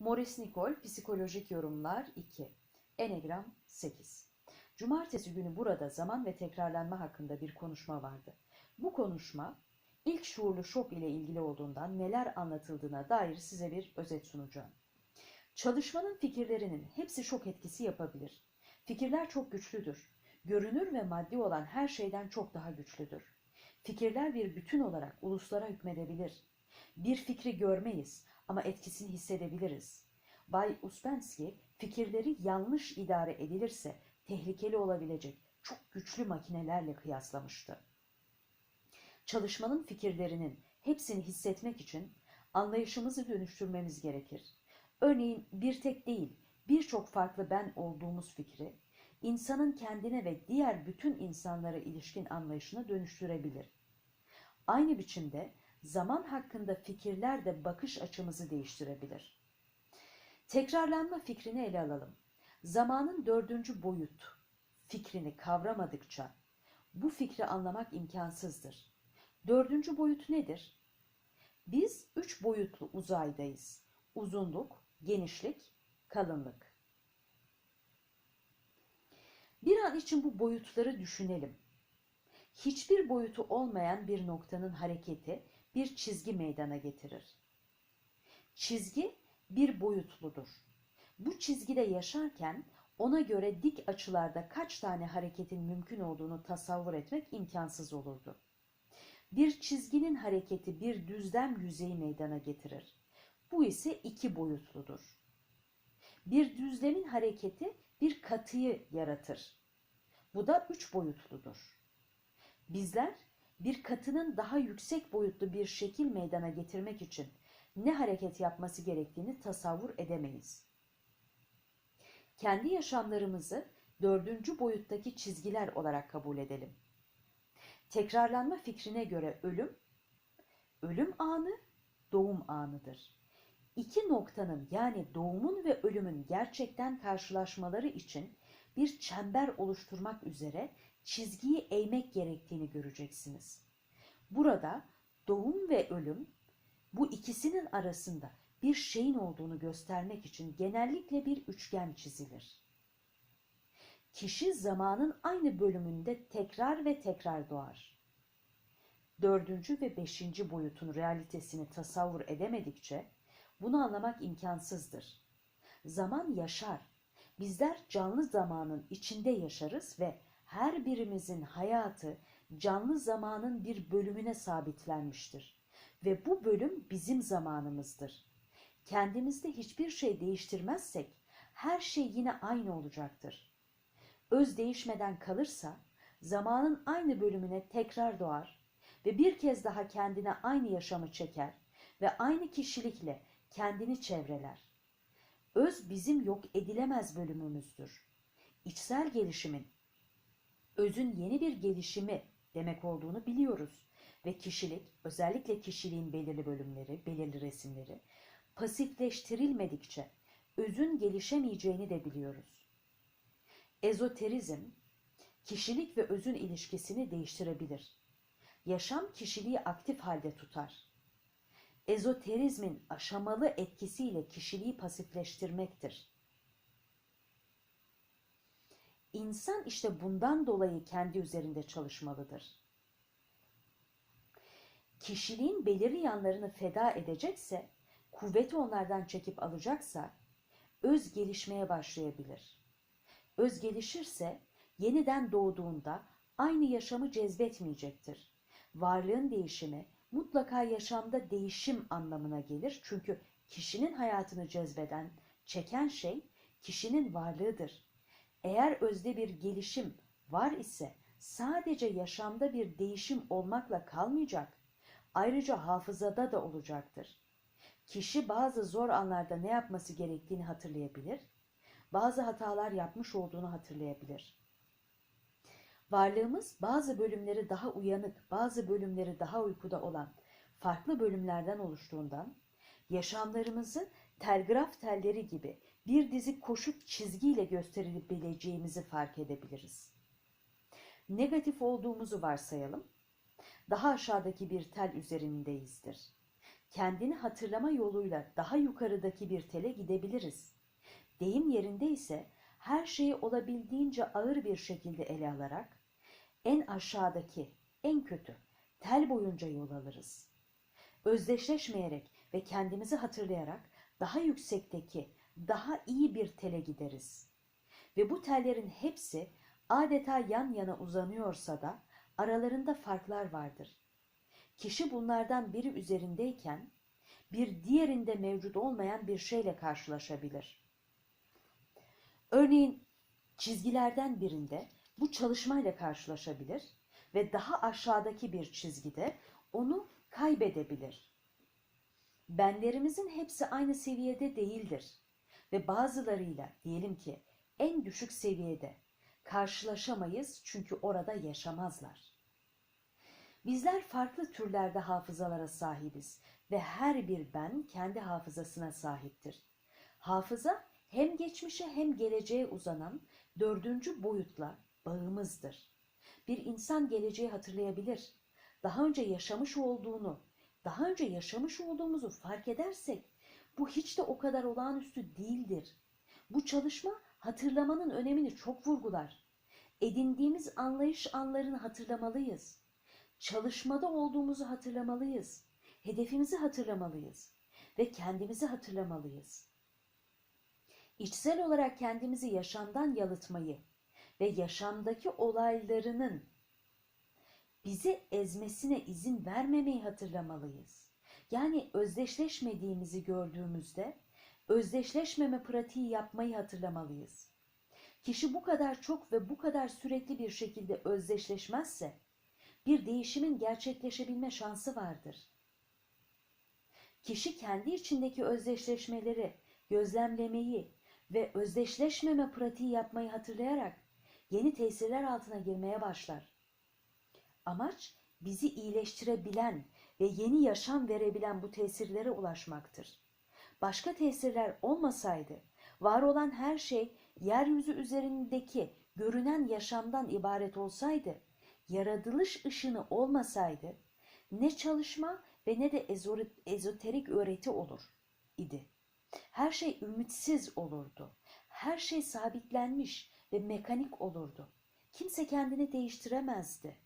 Maurice Nicole Psikolojik Yorumlar 2 Enegram 8 Cumartesi günü burada zaman ve tekrarlanma hakkında bir konuşma vardı. Bu konuşma ilk şuurlu şok ile ilgili olduğundan neler anlatıldığına dair size bir özet sunacağım. Çalışmanın fikirlerinin hepsi şok etkisi yapabilir. Fikirler çok güçlüdür. Görünür ve maddi olan her şeyden çok daha güçlüdür. Fikirler bir bütün olarak uluslara hükmedebilir. Bir fikri görmeyiz ama etkisini hissedebiliriz. Bay Uspensky fikirleri yanlış idare edilirse tehlikeli olabilecek çok güçlü makinelerle kıyaslamıştı. Çalışmanın fikirlerinin hepsini hissetmek için anlayışımızı dönüştürmemiz gerekir. Örneğin bir tek değil, birçok farklı ben olduğumuz fikri, insanın kendine ve diğer bütün insanlara ilişkin anlayışını dönüştürebilir. Aynı biçimde zaman hakkında fikirler de bakış açımızı değiştirebilir. Tekrarlanma fikrini ele alalım. Zamanın dördüncü boyut fikrini kavramadıkça bu fikri anlamak imkansızdır. Dördüncü boyut nedir? Biz üç boyutlu uzaydayız. Uzunluk, genişlik, kalınlık. Bir an için bu boyutları düşünelim. Hiçbir boyutu olmayan bir noktanın hareketi bir çizgi meydana getirir. Çizgi bir boyutludur. Bu çizgide yaşarken ona göre dik açılarda kaç tane hareketin mümkün olduğunu tasavvur etmek imkansız olurdu. Bir çizginin hareketi bir düzlem yüzeyi meydana getirir. Bu ise iki boyutludur. Bir düzlemin hareketi bir katıyı yaratır. Bu da üç boyutludur. Bizler bir katının daha yüksek boyutlu bir şekil meydana getirmek için ne hareket yapması gerektiğini tasavvur edemeyiz. Kendi yaşamlarımızı dördüncü boyuttaki çizgiler olarak kabul edelim. Tekrarlanma fikrine göre ölüm, ölüm anı doğum anıdır. İki noktanın yani doğumun ve ölümün gerçekten karşılaşmaları için bir çember oluşturmak üzere çizgiyi eğmek gerektiğini göreceksiniz. Burada doğum ve ölüm bu ikisinin arasında bir şeyin olduğunu göstermek için genellikle bir üçgen çizilir. Kişi zamanın aynı bölümünde tekrar ve tekrar doğar. Dördüncü ve beşinci boyutun realitesini tasavvur edemedikçe bunu anlamak imkansızdır. Zaman yaşar. Bizler canlı zamanın içinde yaşarız ve her birimizin hayatı canlı zamanın bir bölümüne sabitlenmiştir. Ve bu bölüm bizim zamanımızdır. Kendimizde hiçbir şey değiştirmezsek her şey yine aynı olacaktır. Öz değişmeden kalırsa zamanın aynı bölümüne tekrar doğar ve bir kez daha kendine aynı yaşamı çeker ve aynı kişilikle kendini çevreler. Öz bizim yok edilemez bölümümüzdür. İçsel gelişimin özün yeni bir gelişimi demek olduğunu biliyoruz ve kişilik, özellikle kişiliğin belirli bölümleri, belirli resimleri pasifleştirilmedikçe özün gelişemeyeceğini de biliyoruz. Ezoterizm, kişilik ve özün ilişkisini değiştirebilir. Yaşam kişiliği aktif halde tutar. Ezoterizmin aşamalı etkisiyle kişiliği pasifleştirmektir. İnsan işte bundan dolayı kendi üzerinde çalışmalıdır. Kişiliğin belirli yanlarını feda edecekse, kuvveti onlardan çekip alacaksa, öz gelişmeye başlayabilir. Öz gelişirse, yeniden doğduğunda aynı yaşamı cezbetmeyecektir. Varlığın değişimi mutlaka yaşamda değişim anlamına gelir. Çünkü kişinin hayatını cezbeden, çeken şey kişinin varlığıdır. Eğer özde bir gelişim var ise sadece yaşamda bir değişim olmakla kalmayacak, ayrıca hafızada da olacaktır. Kişi bazı zor anlarda ne yapması gerektiğini hatırlayabilir, bazı hatalar yapmış olduğunu hatırlayabilir. Varlığımız bazı bölümleri daha uyanık, bazı bölümleri daha uykuda olan farklı bölümlerden oluştuğundan yaşamlarımızı telgraf telleri gibi bir dizi koşut çizgiyle gösterebileceğimizi fark edebiliriz. Negatif olduğumuzu varsayalım. Daha aşağıdaki bir tel üzerindeyizdir. kendini hatırlama yoluyla daha yukarıdaki bir tele gidebiliriz. Deyim yerinde ise her şeyi olabildiğince ağır bir şekilde ele alarak en aşağıdaki, en kötü tel boyunca yol alırız. Özdeşleşmeyerek ve kendimizi hatırlayarak daha yüksekteki, daha iyi bir tele gideriz. Ve bu tellerin hepsi adeta yan yana uzanıyorsa da aralarında farklar vardır. Kişi bunlardan biri üzerindeyken bir diğerinde mevcut olmayan bir şeyle karşılaşabilir. Örneğin çizgilerden birinde bu çalışmayla karşılaşabilir ve daha aşağıdaki bir çizgide onu kaybedebilir. Benlerimizin hepsi aynı seviyede değildir ve bazılarıyla diyelim ki en düşük seviyede karşılaşamayız çünkü orada yaşamazlar. Bizler farklı türlerde hafızalara sahibiz ve her bir ben kendi hafızasına sahiptir. Hafıza hem geçmişe hem geleceğe uzanan dördüncü boyutla bağımızdır. Bir insan geleceği hatırlayabilir. Daha önce yaşamış olduğunu, daha önce yaşamış olduğumuzu fark edersek bu hiç de o kadar olağanüstü değildir. Bu çalışma hatırlamanın önemini çok vurgular. Edindiğimiz anlayış anlarını hatırlamalıyız. Çalışmada olduğumuzu hatırlamalıyız. Hedefimizi hatırlamalıyız ve kendimizi hatırlamalıyız. İçsel olarak kendimizi yaşamdan yalıtmayı ve yaşamdaki olaylarının bizi ezmesine izin vermemeyi hatırlamalıyız. Yani özdeşleşmediğimizi gördüğümüzde özdeşleşmeme pratiği yapmayı hatırlamalıyız. Kişi bu kadar çok ve bu kadar sürekli bir şekilde özdeşleşmezse bir değişimin gerçekleşebilme şansı vardır. Kişi kendi içindeki özdeşleşmeleri gözlemlemeyi ve özdeşleşmeme pratiği yapmayı hatırlayarak yeni tesirler altına girmeye başlar. Amaç bizi iyileştirebilen ve yeni yaşam verebilen bu tesirlere ulaşmaktır. Başka tesirler olmasaydı, var olan her şey yeryüzü üzerindeki görünen yaşamdan ibaret olsaydı, yaratılış ışını olmasaydı, ne çalışma ve ne de ezoterik öğreti olur idi. Her şey ümitsiz olurdu. Her şey sabitlenmiş ve mekanik olurdu. Kimse kendini değiştiremezdi.